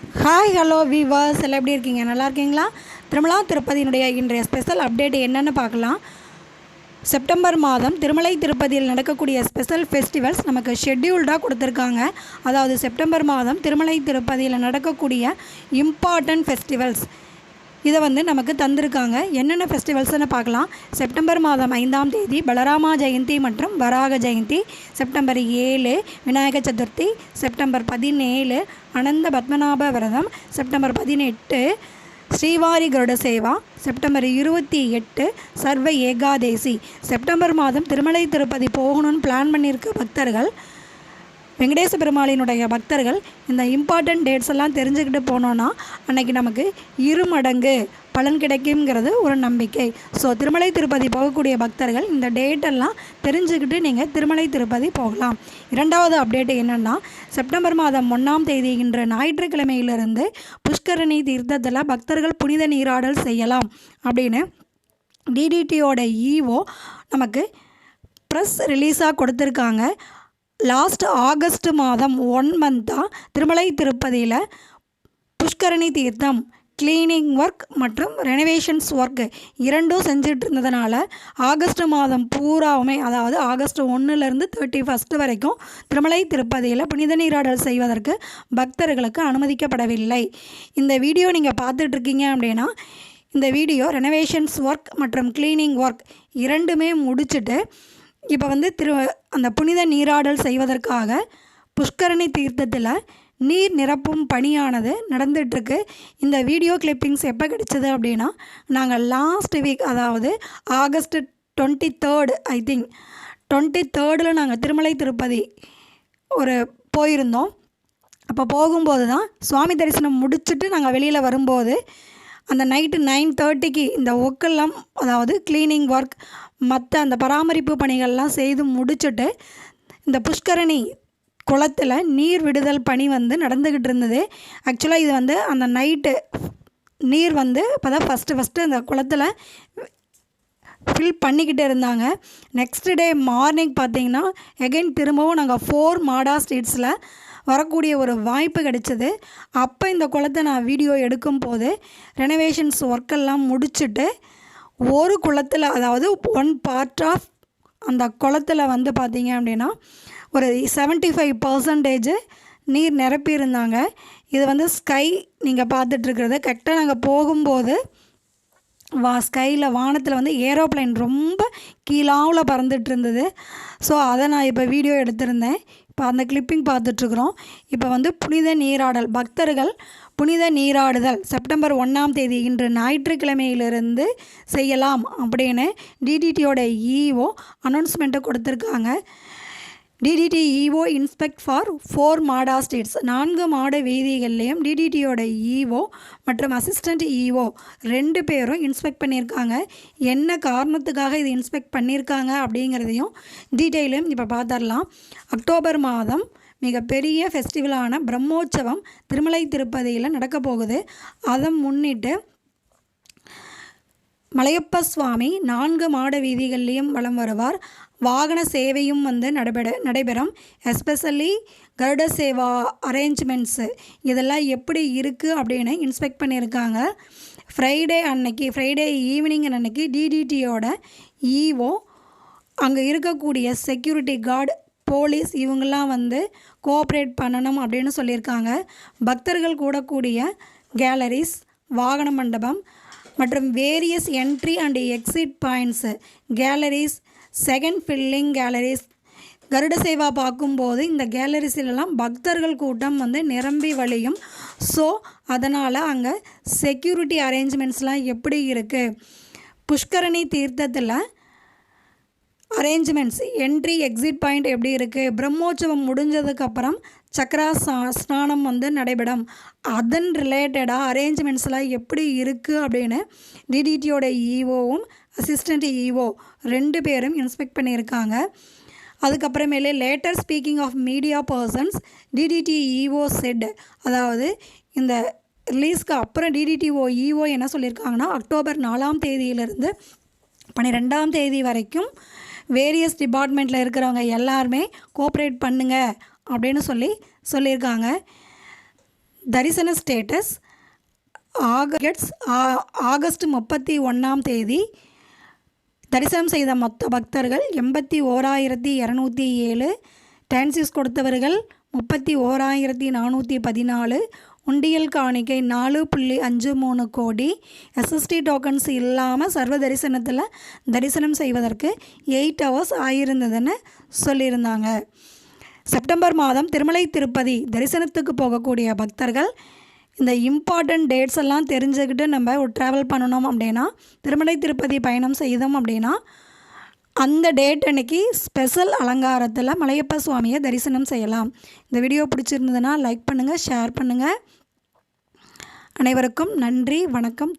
Hi hello viewers எல்லாம் எப்படி இருக்கீங்க? நல்லா இருக்கீங்களா? திருமலா திருப்பதியினுடைய இன்றைய ஸ்பெஷல் அப்டேட் என்னென்னு பார்க்கலாம். செப்டம்பர் மாதம் திருமலை திருப்பதியில் நடக்கக்கூடிய ஸ்பெஷல் ஃபெஸ்டிவல்ஸ் நமக்கு ஷெட்யூல்டாக கொடுத்துருக்காங்க. அதாவது செப்டம்பர் மாதம் திருமலை திருப்பதியில் நடக்கக்கூடிய இம்பார்ட்டன்ட் ஃபெஸ்டிவல்ஸ் இதை வந்து நமக்கு தந்திருக்காங்க. என்னென்ன ஃபெஸ்டிவல்ஸ்னு பார்க்கலாம். செப்டம்பர் மாதம் ஐந்தாம் தேதி பலராமா ஜெயந்தி மற்றும் வராக ஜெயந்தி. செப்டம்பர் ஏழு விநாயக சதுர்த்தி. செப்டம்பர் பதினேழு அனந்த பத்மநாப விரதம். செப்டம்பர் பதினெட்டு ஸ்ரீவாரி கருட சேவா. செப்டம்பர் இருபத்தி எட்டு சர்வ ஏகாதேசி. செப்டம்பர் மாதம் திருமலை திருப்பதி போகணும்னு பிளான் பண்ணியிருக்க பக்தர்கள். வெங்கடேச பெருமாளினுடைய பக்தர்கள் இந்த இம்பார்ட்டண்ட் டேட்ஸ் எல்லாம் தெரிஞ்சுக்கிட்டு போனோன்னா அன்னைக்கு நமக்கு இரு மடங்கு பலன் கிடைக்குங்கிறது ஒரு நம்பிக்கை. ஸோ திருமலை திருப்பதி போகக்கூடிய பக்தர்கள் இந்த டேட்டெல்லாம் தெரிஞ்சுக்கிட்டு நீங்கள் திருமலை திருப்பதி போகலாம். இரண்டாவது அப்டேட் என்னென்னா செப்டம்பர் மாதம் ஒன்றாம் தேதி இன்று ஞாயிற்றுக்கிழமையிலிருந்து புஷ்கரணி தீர்த்தத்தில் பக்தர்கள் புனித நீராடல் செய்யலாம் அப்படின்னு டிடிடியோட ஈஓ நமக்கு ப்ரெஸ் ரிலீஸாக கொடுத்துருக்காங்க. லாஸ்ட் ஆகஸ்ட் மாதம் ஒன் மந்த்தாக திருமலை திருப்பதியில் புஷ்கரணி தீர்த்தம் க்ளீனிங் ஒர்க் மற்றும் ரெனோவேஷன்ஸ் ஒர்க்கு இரண்டும் செஞ்சுட்டு இருந்ததுனால ஆகஸ்ட் மாதம் பூராவுமே அதாவது ஆகஸ்ட் ஒன்றுலேருந்து தேர்ட்டி ஃபஸ்ட்டு வரைக்கும் திருமலை திருப்பதியில் புனித நீராடல் செய்வதற்கு பக்தர்களுக்கு அனுமதிக்கப்படவில்லை. இந்த வீடியோ நீங்கள் பார்த்துட்ருக்கீங்க அப்படின்னா இந்த வீடியோ ரெனோவேஷன்ஸ் ஒர்க் மற்றும் க்ளீனிங் ஒர்க் இரண்டுமே முடிச்சுட்டு இப்போ வந்து திரு அந்த புனித நீராடல் செய்வதற்காக புஷ்கரணி தீர்த்தத்தில் நீர் நிரப்பும் பணியானது நடந்துகிட்ருக்கு இந்த வீடியோ கிளிப்பிங்ஸ் எப்போ கிடைச்சது அப்படின்னா நாங்கள் லாஸ்ட் வீக் அதாவது August twenty third I think twenty தேர்டில் நாங்கள் திருமலை திருப்பதி ஒரு போயிருந்தோம். அப்போ போகும்போது தான் சுவாமி தரிசனம் முடிச்சுட்டு நாங்கள் வெளியில் வரும்போது அந்த நைட்டு நைன் தேர்ட்டிக்கு இந்த ஒர்க்கெல்லாம் அதாவது க்ளீனிங் ஒர்க் மற்ற அந்த பராமரிப்பு பணிகள்லாம் செய்து முடிச்சுட்டு இந்த புஷ்கரணி குளத்தில் நீர் விடுதல் பணி வந்து நடந்துக்கிட்டு இருந்தது. ஆக்சுவலாக இது வந்து அந்த நைட்டு நீர் வந்து இப்போ தான் ஃபஸ்ட்டு ஃபஸ்ட்டு அந்த குளத்தில் ஃபில் பண்ணிக்கிட்டு இருந்தாங்க. நெக்ஸ்ட் டே மார்னிங் பார்த்தீங்கன்னா எகைன் திரும்பவும் நாங்கள் ஃபோர் மாடா ஸ்ட்ரீட்ஸில் வரக்கூடிய ஒரு வாய்ப்பு கிடைச்சது. அப்போ இந்த குளத்தை நான் வீடியோ எடுக்கும் போது ரெனோவேஷன்ஸ் ஒர்க்கெல்லாம் முடிச்சுட்டு ஒரு குளத்தில் அதாவது ஒன் பார்ட் ஆஃப் அந்த குளத்தில் வந்து பார்த்திங்க அப்படின்னா ஒரு செவன்ட்டி ஃபைவ் பர்சன்டேஜ் நீர் நிரப்பியிருந்தாங்க. இது வந்து ஸ்கை நீங்கள் பார்த்துட்ருக்கிறது கரெக்டாக நாங்கள் போகும்போது வா ஸ்கையில் வானத்தில் வந்து ஏரோப்ளைன் ரொம்ப கீழாவில் பறந்துட்டு இருந்தது ஸோ அதை நான் இப்போ வீடியோ எடுத்திருந்தேன். இப்போ அந்த கிளிப்பிங் பார்த்துட்ருக்குறோம். இப்போ வந்து புனித நீராடல் பக்தர்கள் புனித நீராடுதல் செப்டம்பர் ஒன்றாம் தேதி இன்று ஞாயிற்றுக்கிழமையிலிருந்து செய்யலாம் அப்படின்னு டிடிடியோட இஓ அனௌன்ஸ்மெண்ட்டை கொடுத்துருக்காங்க. TTD EO inspect for four mada streets நான்கு மாட வீதிகள்லேயும் டிடிடியோட இஓ மற்றும் அசிஸ்டண்ட் இஓ ரெண்டு பேரும் இன்ஸ்பெக்ட் பண்ணியிருக்காங்க. என்ன காரணத்துக்காக இது இன்ஸ்பெக்ட் பண்ணியிருக்காங்க அப்படிங்கிறதையும் டீட்டெயிலும் இப்போ பார்த்துடலாம் அக்டோபர் மாதம் மிகப்பெரிய ஃபெஸ்டிவலான பிரம்மோற்சவம் திருமலை திருப்பதியில் நடக்க போகுது. அதை முன்னிட்டு மலையப்ப சுவாமி நான்கு மாட வீதிகள்லேயும் வலம் வருவார். வாகன சேவையும் வந்து நடைபெற நடைபெறும். எஸ்பெஷலி கருட சேவா அரேஞ்ச்மெண்ட்ஸு இதெல்லாம் எப்படி இருக்குது அப்படின்னு இன்ஸ்பெக்ட் பண்ணியிருக்காங்க. ஃப்ரைடே அன்னைக்கு ஃப்ரைடே ஈவினிங் அன்னைக்கு டிடிடியோட ஈஓ அங்கே இருக்கக்கூடிய செக்யூரிட்டி கார்டு போலீஸ் இவங்கெல்லாம் வந்து கோஆப்ரேட் பண்ணணும் அப்படின்னு சொல்லியிருக்காங்க. பக்தர்கள் கூடக்கூடிய கேலரிஸ் வாகன மண்டபம் மற்றும் various entry and exit points galleries second filling galleries Garuda Seva பார்க்கும்போது இந்த கேலரிஸிலெல்லாம் பக்தர்கள் கூட்டம் வந்து நிரம்பி வழியும். ஸோ அதனால் அங்கே செக்யூரிட்டி அரேஞ்ச்மெண்ட்ஸ்லாம் எப்படி இருக்குது புஷ்கரணி தீர்த்தத்தில் அரேஞ்ச்மெண்ட்ஸ் என்ட்ரி எக்ஸிட் பாயிண்ட் எப்படி இருக்குது பிரம்மோற்சவம் முடிஞ்சதுக்கப்புறம் சக்கரா சா ஸ்நானம் வந்து நடைபெறும். அதன் ரிலேட்டடாக அரேஞ்ச்மெண்ட்ஸ்லாம் எப்படி இருக்குது அப்படின்னு டிடிடியோட இஓவும் அசிஸ்டண்ட் இஓ ரெண்டு பேரும் இன்ஸ்பெக்ட் பண்ணியிருக்காங்க. அதுக்கப்புறமேலே later speaking of media persons TTD EO said அதாவது இந்த ரிலீஸ்க்கு அப்புறம் டிடிடிஓ இஓ என்ன சொல்லியிருக்காங்கன்னா அக்டோபர் நாலாம் தேதியிலிருந்து பன்னிரெண்டாம் தேதி வரைக்கும் வேரியஸ் டிபார்ட்மெண்ட்டில் இருக்கிறவங்க எல்லாருமே கோஆப்ரேட் பண்ணுங்கள் அப்படின்னு சொல்லி சொல்லியிருக்காங்க. தரிசன ஸ்டேட்டஸ் ஆகஸ்ட் ஆகஸ்ட் முப்பத்தி ஒன்றாம் தேதி தரிசனம் செய்த மொத்த பக்தர்கள் எண்பத்தி ஓராயிரத்தி இரநூத்தி ஏழு டான்சிஸ் கொடுத்தவர்கள் முப்பத்தி ஓராயிரத்தி நானூற்றி பதினாலு உண்டியல் காணிக்கை நாலு புள்ளி அஞ்சு மூணு கோடி எஸ்எஸ்டி டோக்கன்ஸ் இல்லாமல் சர்வ தரிசனத்தில் தரிசனம் செய்வதற்கு எயிட் ஹவர்ஸ் ஆகியிருந்ததுன்னு சொல்லியிருந்தாங்க. செப்டம்பர் மாதம் திருமலை திருப்பதி தரிசனத்துக்கு போகக்கூடிய பக்தர்கள் இந்த இம்பார்ட்டண்ட் டேட்ஸ் எல்லாம் தெரிஞ்சுக்கிட்டு நம்ம ஒரு ட்ராவல் பண்ணணும் அப்படின்னா திருமலை திருப்பதி பயணம் செய்தோம் அப்படின்னா அந்த டேட் அன்னைக்கு ஸ்பெஷல் அலங்காரத்தில் மலையப்ப சுவாமியை தரிசனம் செய்யலாம். இந்த வீடியோ பிடிச்சிருந்ததுன்னா லைக் பண்ணுங்கள் ஷேர் பண்ணுங்கள் அனைவருக்கும் நன்றி வணக்கம்.